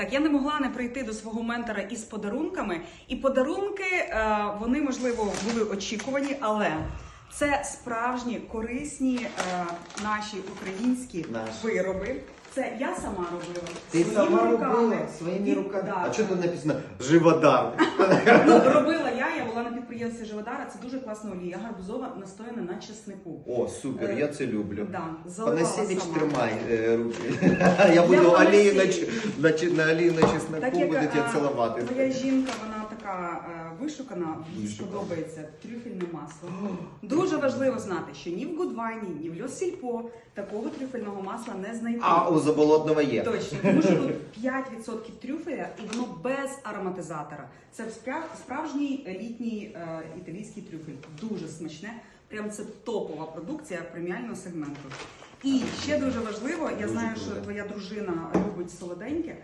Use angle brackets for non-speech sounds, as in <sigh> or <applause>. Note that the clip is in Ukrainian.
Так, я не могла не прийти до свого ментора із подарунками. І подарунки е, вони можливо були очікувані, але це справжні корисні е, наші українські Наші. вироби. Це я сама робила Ти своїми сама руками. робила своїми руками. да. А що тут написано? Живодар. <laughs> Ну, робила підприємстві Живодара. Це дуже класна олія. Гарбузова настояна на чеснику. О, супер, я це люблю. Да, Панасевич, тримай е, руки. Я буду олію на, ч- на, ч- на олію на чесноку, як буду е, цілувати. Моя жінка, вона така е, вишукана, їй сподобається трюфельне масло. <gasps> Дуже важливо знати, що ні в Гудвайні, ні в Льоссільпо такого трюфельного масла не знайти. А у заболотного є. Точно, тому що тут 5% трюфеля і воно без ароматизатора. Це спра- справжній літній е, італійський трюфель. Дуже смачне. Прям це топова продукція преміального сегменту. І ще дуже важливо, я знаю, що твоя дружина любить солоденьке.